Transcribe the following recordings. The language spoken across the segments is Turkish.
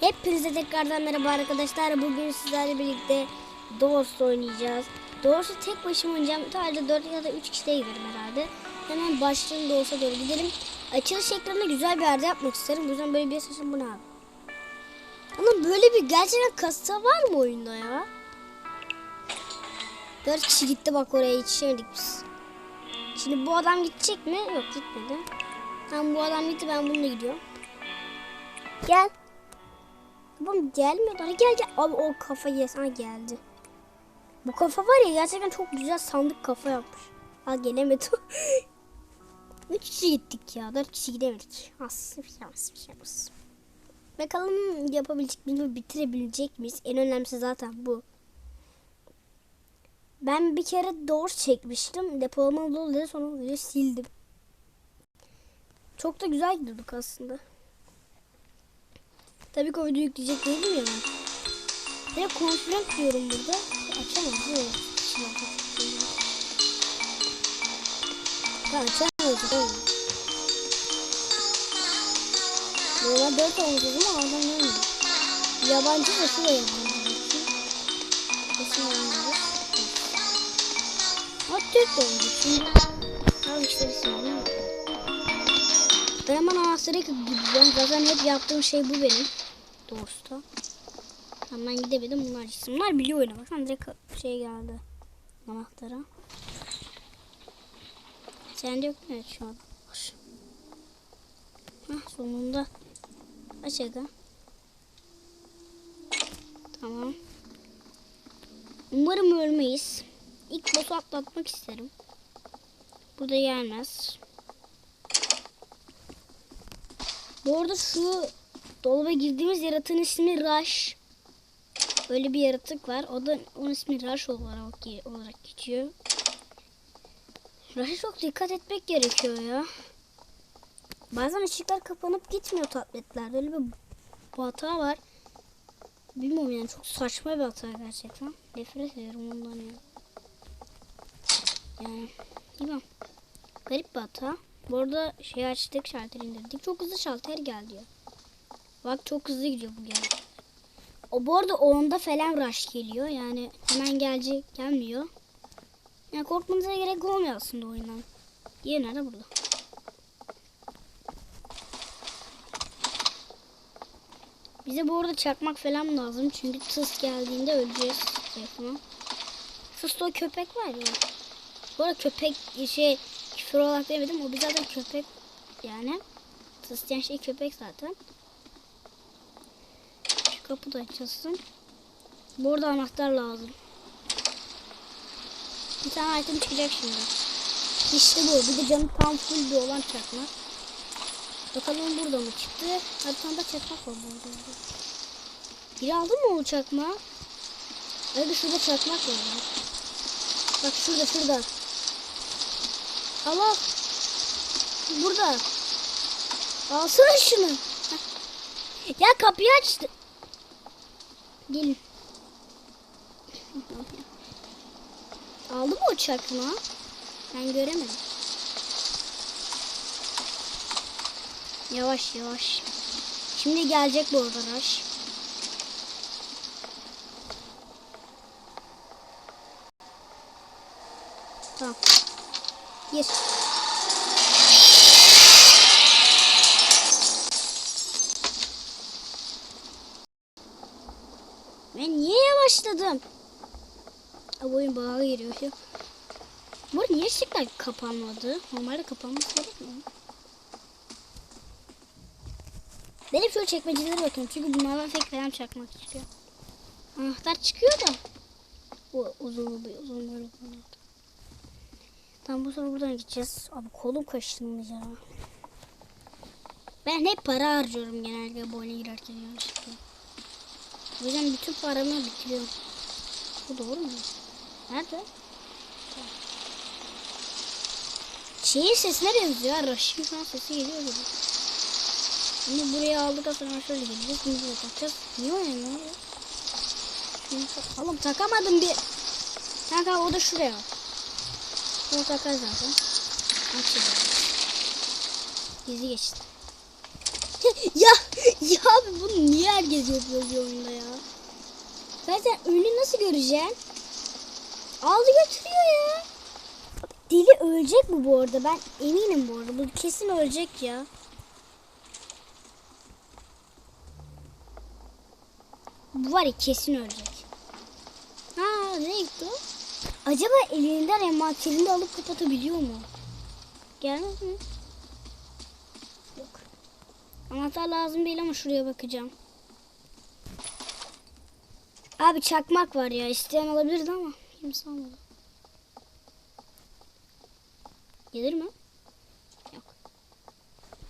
Hepinize tekrardan merhaba arkadaşlar. Bugün sizlerle birlikte Doors oynayacağız. Doors'u tek başıma oynayacağım. Sadece 4 ya da 3 kişiye giderim herhalde. Hemen başlayalım Doors'a doğru gidelim. Açılış ekranını güzel bir yerde yapmak isterim. Bu yüzden böyle bir seçim bu ne abi? Ama böyle bir gerçekten kasa var mı oyunda ya? 4 kişi gitti bak oraya yetişemedik biz. Şimdi bu adam gidecek mi? Yok gitmedi. Tamam bu adam gitti ben bununla gidiyorum. Gel. Babam gelmiyor. Hadi gel gel. Abi o kafa yesene geldi. Bu kafa var ya gerçekten çok güzel sandık kafa yapmış. Ha gelemedi. Üç kişi gittik ya. Dört kişi gidemedik. Az bir şey bir şey az. Bakalım yapabilecek miyiz, bitirebilecek miyiz? En önemlisi zaten bu. Ben bir kere doğru çekmiştim. Depolama dolu dedi sonra videoyu sildim. Çok da güzel gidiyorduk aslında. Tabii ki o videoyu yükleyecek değilim ya de konferans diyorum burada. Açamam açamıyorum. değil mi? Normal 4 olmuş ama adam görmüyor. Yabancı da şuraya yabancı. Kesin yabancı. Ha Türk olmuş. Şimdi al işte. Ben hemen anahtarı gideceğim. Zaten hep yaptığım şey bu benim. Doğrusu. Hemen gidemedim. Bunlar biliyor oyunu. Baksana direkt şey geldi. Anahtara. Sende yok mu? Evet şu an. Hah sonunda. Aç aga. Tamam. Umarım ölmeyiz. İlk boss'u atlatmak isterim. Burada gelmez. Bu arada şu dolaba girdiğimiz yaratığın ismi Rush. Öyle bir yaratık var. O da onun ismi Rush olarak, olarak geçiyor. Rush'a çok dikkat etmek gerekiyor ya. Bazen ışıklar kapanıp gitmiyor tabletlerde. Öyle bir bu hata var. Bilmiyorum yani çok saçma bir hata gerçekten. Nefret ediyorum ondan ya. Yani bilmem. Garip bir hata. Bu arada şey açtık şalteri indirdik. Çok hızlı şalter geldi ya. Bak çok hızlı gidiyor bu gel. O bu arada onda falan rush geliyor. Yani hemen gelecek gelmiyor. Yani korkmanıza gerek olmuyor aslında oyundan. Diğeri nerede burada? Bize bu arada çakmak falan lazım. Çünkü tıs geldiğinde öleceğiz. Yakına. Tıs'ta o köpek var ya. Bu arada köpek şey küfür olarak demedim. O bir zaten köpek yani. Tıs diyen şey köpek zaten. Kapı da açılsın. Bu arada anahtar lazım. Bir tane item çıkacak şimdi. İşte bu. Bir de canı tam full bir olan çakmak. Bakalım burada mı çıktı? Hadi tane de çakmak var burada. Biri aldı mı o çakmağı? Hadi şurada çakmak var. Bak şurada şurada. Al al. Burada. Alsana şunu. Ya kapıyı açtı. Gelin. Aldı mı o çakmağı? Ben göremedim. Yavaş yavaş. Şimdi gelecek bu Rush. Tamam. Gir. Ben niye yavaşladım? Aa, bu oyun bağa giriyor ya. Bu niye ışıklar kapanmadı? Normalde kapanması gerekmiyor? Ben hep şöyle çekmecelere bakıyorum. Çünkü bunlardan tek falan çakmak çıkıyor. Anahtar çıkıyor da. Bu uzun oluyor. Uzun böyle oluyor. Tamam bu sefer buradan gideceğiz. Abi kolum kaşınmış ya. Ben hep para harcıyorum genelde oyuna girerken yanlışlıkla. O yüzden bütün paramı bitiriyorum. Bu doğru mu? Nerede? Şeyin sesine benziyor. Rush'ın şu an sesi geliyor gibi. Şimdi buraya aldık sonra şöyle geleceğiz. Şimdi buraya takacağız. Niye oynamıyor Oğlum takamadım bir. Kanka o da şuraya. Bunu takar zaten. Şuraya. Gizli geçti. ya ya abi bunu niye herkes yapıyor bir oyunda ya? Zaten önünü nasıl göreceksin? Aldı götürüyor ya. Deli ölecek bu bu arada. Ben eminim bu arada. Bu kesin ölecek ya. Bu var ya kesin ölecek. Ha ne gitti o? Acaba elinden envanterinde alıp kapatabiliyor mu? Gelmez mi? Yok. Anahtar lazım değil ama şuraya bakacağım. Abi çakmak var ya. isteyen alabilirdi ama kimse almadı. Gelir mi? Yok.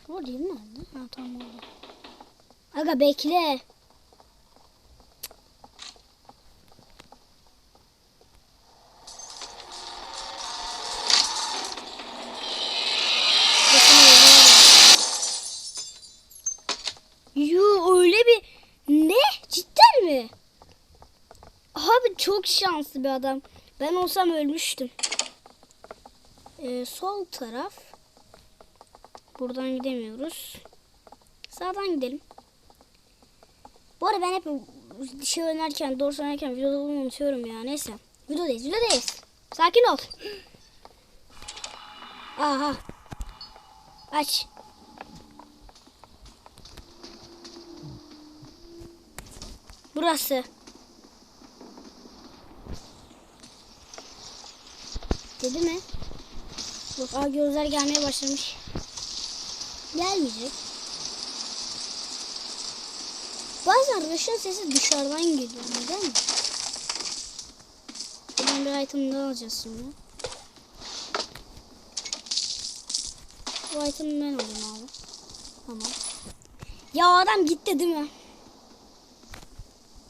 O değil mi? Ha tamam orada. Aga bekle. Bakın öyle var. Yoo öyle bir ne? Cidden mi? Abi çok şanslı bir adam. Ben olsam ölmüştüm. Ee, sol taraf. Buradan gidemiyoruz. Sağdan gidelim. Bu arada ben hep şey oynarken, doğru oynarken videoda bunu unutuyorum ya. Neyse. Videodayız, videodayız. Sakin ol. Aha. Aç. Burası. Dedi mi? Yok aa gözler gelmeye başlamış. Gelmeyecek. Bazen Rush'ın sesi dışarıdan geliyor. Neden mi? Buradan bir item daha alacağız şimdi. Bu item'i ben alayım abi. Tamam. Ya adam gitti değil mi?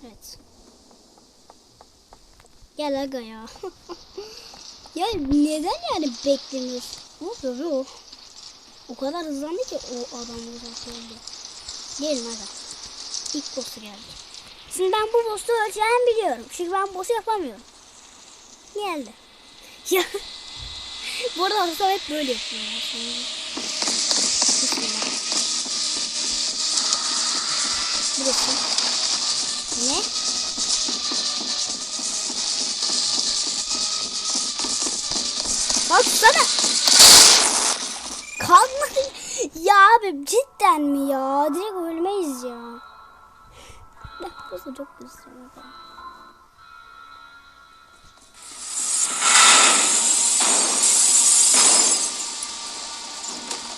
Evet. Gel aga ya. ya neden yani beklemiyorsun? Ne yapıyor be o? O kadar hızlandı ki o adam zaten öldü. Gelin aga. İlk boss'u geldi. Şimdi ben bu boss'u öleceğimi biliyorum. Çünkü ben boss'u yapamıyorum. Geldi. Ya. bu arada Hasan hep böyle yapıyor. Bismillah. Burası. Ne? Baksana. Kalmadı. Ya abi cidden mi ya? Direkt ölmeyiz ya. Bak burası çok güzel.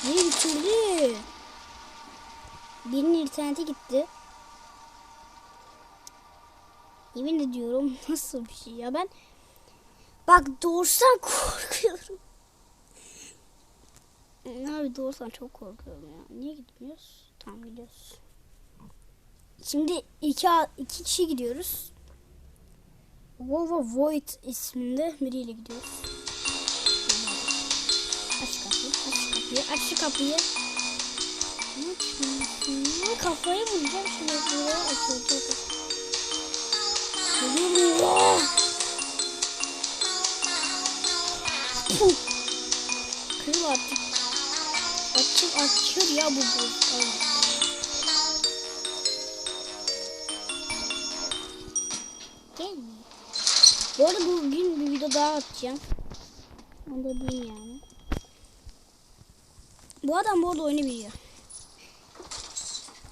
Ne bitirdi? Birinin interneti gitti. Yemin ediyorum nasıl bir şey ya ben bak doğursan korkuyorum. Abi doğursan çok korkuyorum ya. Niye gitmiyoruz? Tamam gidiyoruz. Şimdi iki, iki kişi gidiyoruz. Volvo Void isminde biriyle gidiyoruz. Aç kapıyı, aç kapıyı, aç kapıyı. Kafayı vuracağım şimdi buraya açılacak. Geliyor. Puh. Kırıl artık. Açıl açıl ya bu bu. Gelmiyor. Bu arada bugün bir video daha atacağım. Onu da diyeyim yani. Bu adam bu arada oyunu biliyor.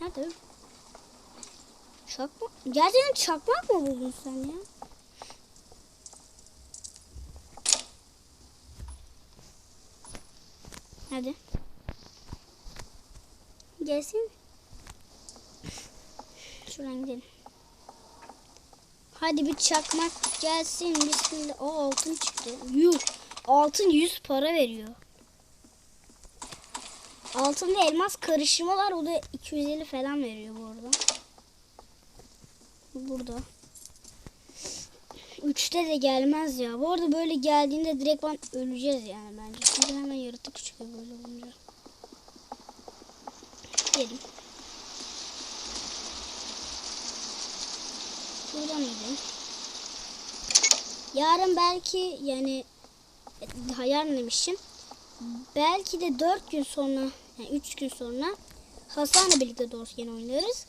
Nerede? Çakmak? Gerçekten çakmak mı buldun sen ya? Hadi. Gelsin. Şuradan gidelim. Hadi bir çakmak gelsin. Bismillah. O altın çıktı. Yuh. Altın 100 para veriyor. Altın ve elmas karışımı var. O da 250 falan veriyor bu arada. Burada. Üçte de gelmez ya. Bu arada böyle geldiğinde direkt ben öleceğiz yani bence. Çünkü hemen yaratık çıkıyor böyle olunca. Gelin. Buradan gidelim. Yarın belki yani yarın demişim. Belki de 4 gün sonra yani 3 gün sonra Hasan'la birlikte Dorsgen oynarız.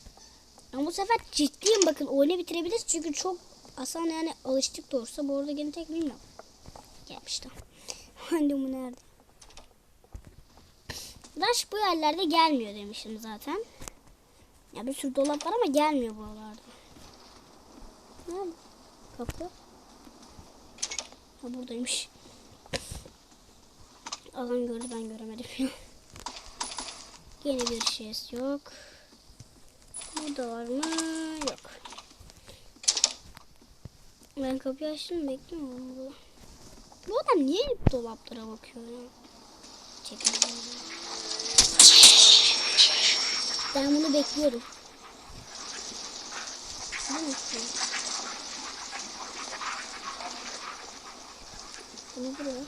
Ama bu sefer ciddiyim bakın oyunu bitirebiliriz çünkü çok asan yani alıştık doğrusu. Bu arada gene tek bilmiyorum. Gelmişti. Annem nerede? Daş bu yerlerde gelmiyor demiştim zaten. Ya bir sürü dolap var ama gelmiyor buralarda. Nerede? Kapı. Ha buradaymış. Alan gördü ben göremedim. Yine bir şey yok. Burada var mı? Yok. Ben kapıyı açtım bekliyorum bunu. Bu adam niye dolaplara bakıyor ya? Çekelim. Ben bunu bekliyorum. Değil mi? Bunu buraya.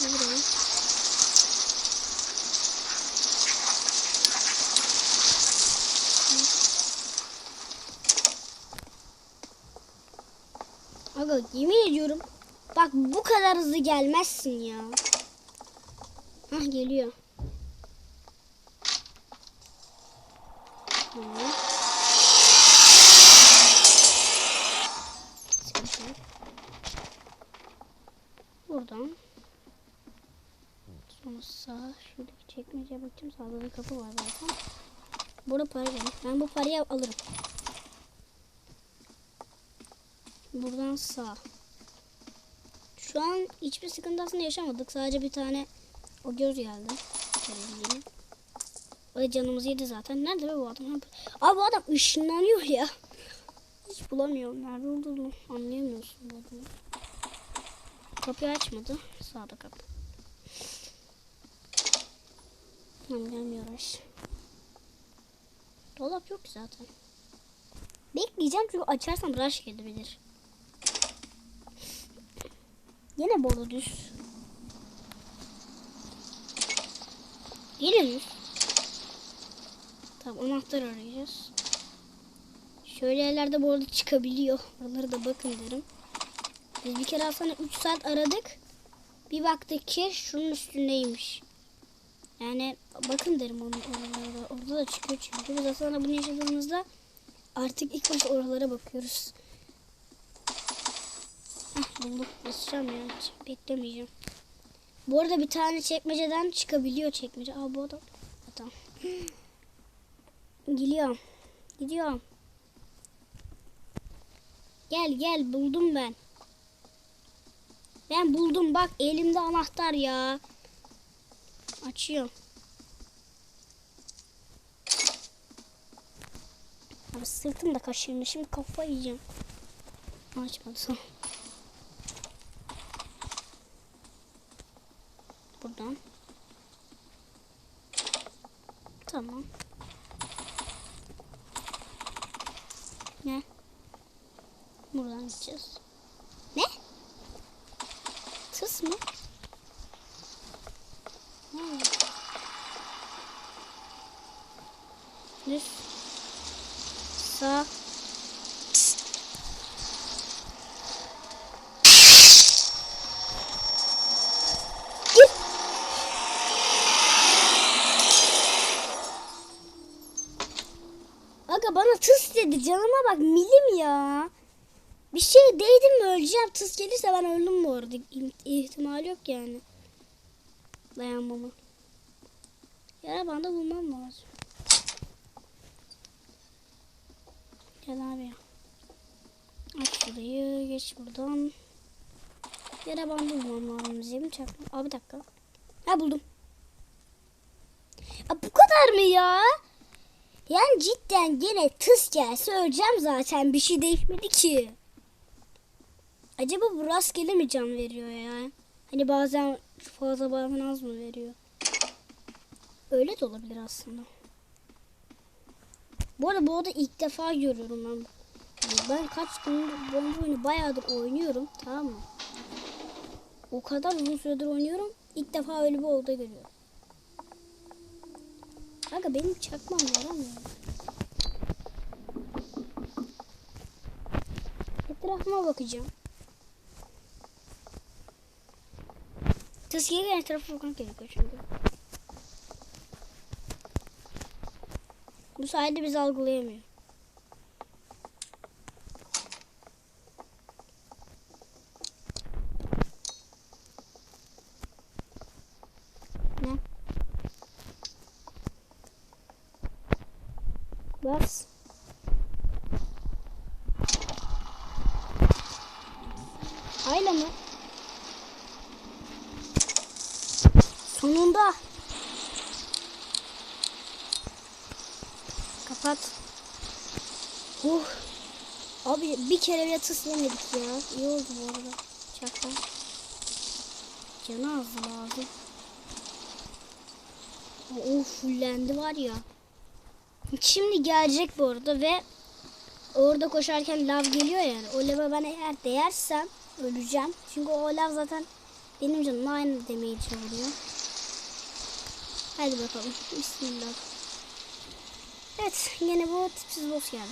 Bunu buraya. Aga yemin ediyorum. Bak bu kadar hızlı gelmezsin ya. Hah geliyor. Buradan. Sonra sağ şuradaki çekmeceye bakacağım. Sağda da kapı var zaten. Burada para var. Ben bu parayı alırım. Buradan sağ. Şu an hiçbir sıkıntı aslında yaşamadık. Sadece bir tane o göz geldi. O da canımızı yedi zaten. Nerede be bu adam? Abi bu adam ışınlanıyor ya. Hiç bulamıyorum. Nerede olduğunu anlayamıyorsun bu. Kapıyı açmadı. Sağda kapı. Gelmiyorlar. Dolap yok zaten. Bekleyeceğim çünkü açarsam rush gelebilir. Yine boru düz. Yine düz. Tamam anahtar arayacağız. Şöyle yerlerde bu arada çıkabiliyor. Oraları da bakın derim. Biz bir kere aslında 3 saat aradık. Bir baktık ki şunun üstündeymiş. Yani bakın derim onun oralarda. Orada da çıkıyor çünkü. Biz aslında bunu yaşadığımızda artık ilk başta oralara bakıyoruz. Heh, buldum. Basacağım ya. Beklemeyeceğim. Bu arada bir tane çekmeceden çıkabiliyor çekmece. Aa bu adam. Ha, Tamam. Gidiyorum. Gel gel buldum ben. Ben buldum bak elimde anahtar ya. Açıyorum. Abi sırtım da kaşındı. Şimdi kafa yiyeceğim. Açmadı son. Buradan. Tamam. Ne? Buradan gideceğiz. Ne? Tıs mı? Ne? Düz. Sağ. Git. Aga bana tıs dedi canıma bak milim ya. Bir şey değdim mi öleceğim. Tıs gelirse ben öldüm bu arada. İm- İhtimal yok yani. Dayanmamın. Yara bandı bulmam lazım. Gel abi. Aç şurayı. Geç buradan. Yara bandı bulmam lazım. Zemin çakma. Abi bir dakika. Ha buldum. Ya bu kadar mı ya? Yani cidden gene tıs gelse öleceğim zaten. Bir şey değişmedi ki. Acaba bu rastgele mi can veriyor ya? Hani bazen fazla bazen az mı veriyor? Öyle de olabilir aslında. Bu arada bu arada ilk defa görüyorum ben. Ben kaç gündür bu oyunu bayağıdır oynuyorum tamam mı? O kadar uzun süredir oynuyorum. İlk defa öyle bir oldu görüyorum. Kanka benim çakmam yaramıyor. Etrafıma bakacağım. Tezkiye etrafa bakmak gerekiyor çünkü. Bu sayede biz algılayamıyor. Ne? Bas. Ayla mı? Sonunda. Kapat. Uh. Abi bir kere bile tıs yemedik ya. İyi oldu bu arada. Çakla. Canı az lazım. O fullendi var ya. Şimdi gelecek bu arada ve orada koşarken lav geliyor yani. O lava ben eğer değersem öleceğim. Çünkü o lav zaten benim canım aynı demeyi vuruyor. Hadi bakalım. Bismillah. Evet yine bu tipsiz boss geldi.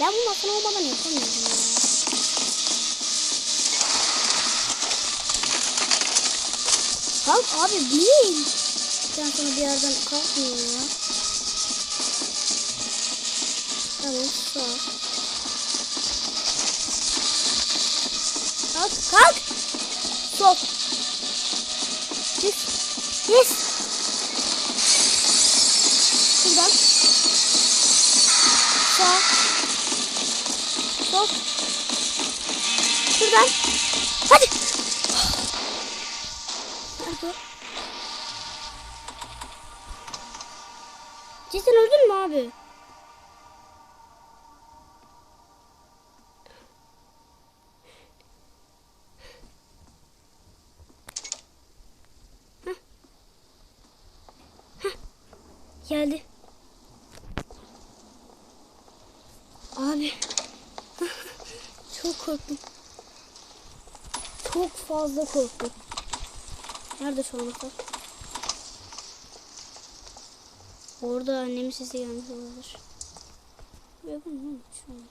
Ben bu makine olmadan yapamıyorum ya. Kalk abi değil. Ben sonra bir yerden kalkmıyor ya. Tamam sağ. Kalk kalk. Sol. Yes. Yes. Şuradan. Sağ. Sol. Şuradan. Hadi. Nerede? Cidden öldün mü abi? Hah. Hah. Geldi. Abi. Çok korktum. Çok fazla korktum. Nerede şu anahtar? Orada annemin sesi gelmiş olabilir. Lan şu an.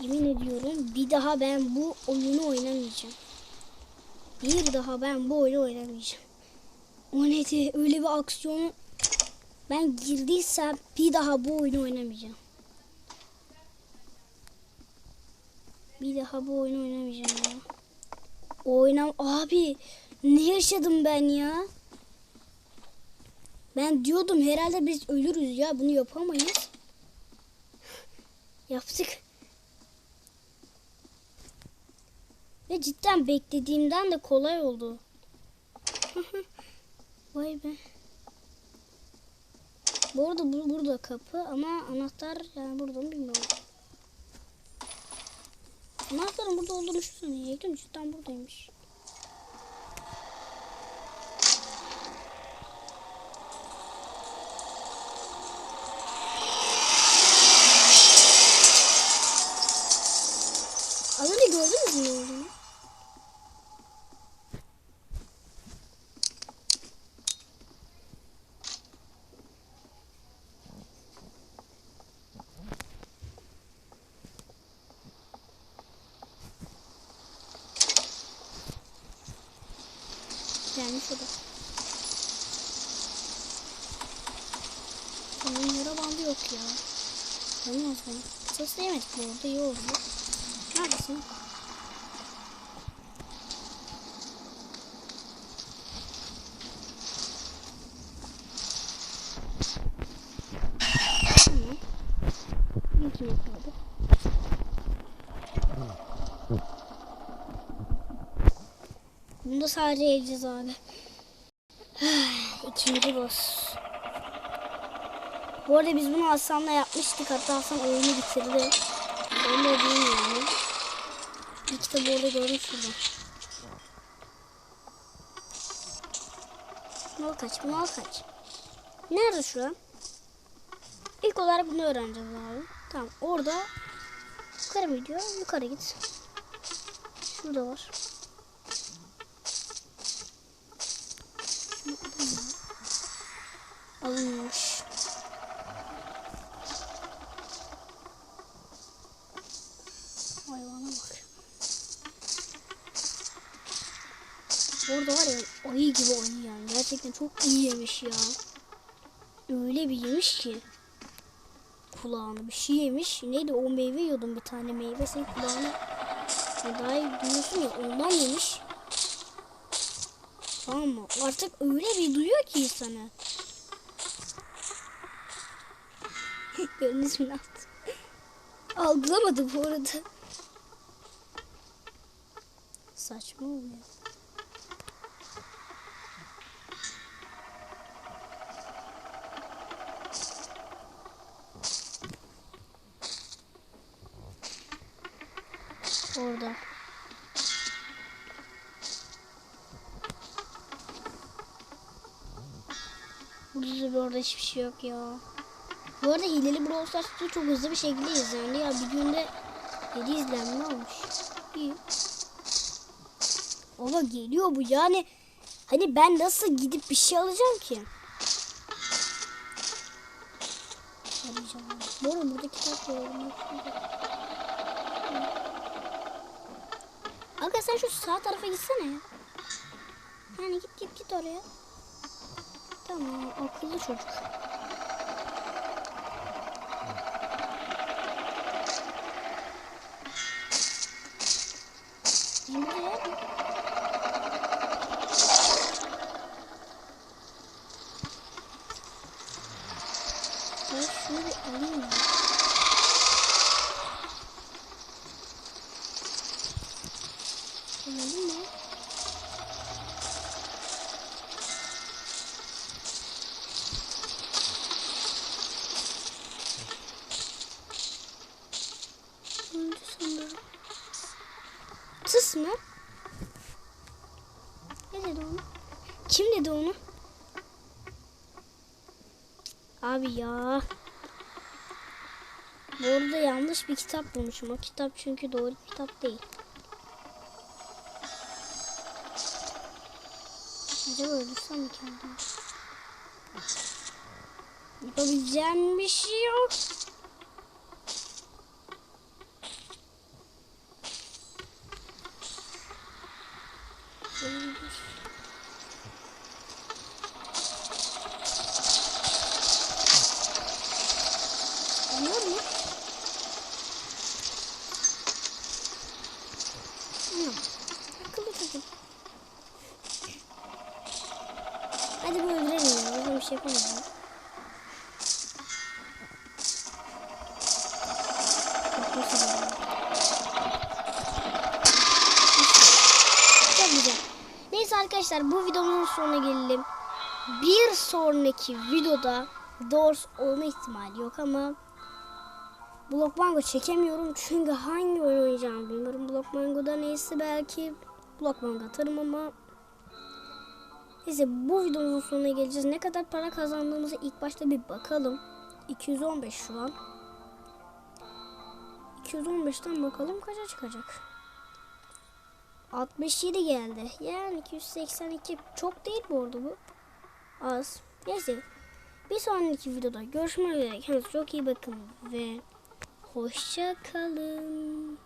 Yemin ediyorum bir daha ben bu oyunu oynamayacağım. Bir daha ben bu oyunu oynamayacağım. O neydi? Öyle bir aksiyonu ben girdiysem bir daha bu oyunu oynamayacağım. Bir daha bu oyunu oynamayacağım ya. Oynam abi ne yaşadım ben ya? Ben diyordum herhalde biz ölürüz ya bunu yapamayız. Yaptık. Ve cidden beklediğimden de kolay oldu. Vay be. Bu arada bu, burada kapı ama anahtar yani burada mı bilmiyorum. Anahtarın burada olduğunu şu sanıyordum. Cidden buradaymış. Az önce gördünüz mü ne olduğunu? Gelmiş o da. Onun yara bandı yok ya. Tamam o zaman. Sesle yemedik bu arada iyi oldu. Neredesin? Tamam. Bir kilo kaldı. Yiyeceğiz abi. İkinci boss. Bu arada biz bunu Hasan'la yapmıştık. Hatta Hasan oyunu bitirdi. Ben de bilmiyorum. Bir kitabı orada görmüştüm. Mal kaç, mal kaç. Nerede şu an? İlk olarak bunu öğreneceğiz abi. Tamam orada yukarı mı gidiyor? Yukarı git. Şurada var. Alınmış. Hayvana bak. Orada var ya ayı gibi ayı yani. Gerçekten çok iyi yemiş ya. öyle bir yemiş ki kulağını bir şey yemiş. Neydi o meyve yiyordum bir tane meyve senin kulağını daha iyi duyuyorsun ya ondan yemiş. Tamam mı? Artık öyle bir duyuyor ki insanı. Ne yaptı? Algılamadı bu arada. Saçma oluyor. Orada. Burada orada hiçbir şey yok ya. Bu arada hileli Brawl Stars'ı çok hızlı bir şekilde izlendi ya. Bir günde 7 izlenme olmuş. İyi. Baba geliyor bu yani. Hani ben nasıl gidip bir şey alacağım ki? Arayacağım. Bu arada burada kitap. Aga sen şu sağ tarafa gitsene ya. Yani git git git oraya. Tamam akıllı çocuk. Bizim burada yer mi? Ben şunu bir alayım ya. Anladın mı? Öldü sanırım. Tıs mı? Ne dedi onu? Kim dedi onu? Abi ya. Bu arada yanlış bir kitap bulmuşum. O kitap çünkü doğru kitap değil. Acaba öldürsem mi kendimi? Yapabileceğim bir şey yok. Öldür. Anlar mı? Anlam. Akıllı takım. Hadi bu öldürelim ya. Ben bir şey yapamayacağım. Çok güzel. Çok güzel. Neyse arkadaşlar bu videonun sonuna gelelim. Bir sonraki videoda Doors olma ihtimali yok ama Block Mango çekemiyorum çünkü hangi oyun oynayacağımı bilmiyorum. Block Mango'da neyse belki Block Mango atarım ama Neyse bu videomuzun sonuna geleceğiz. Ne kadar para kazandığımızı ilk başta bir bakalım. 215 şu an. 215'ten bakalım kaça çıkacak. 67 geldi. Yani 282 çok değil bu arada bu. Az. Neyse. Bir sonraki videoda görüşmek üzere. Kendinize çok iyi bakın ve hoşça kalın.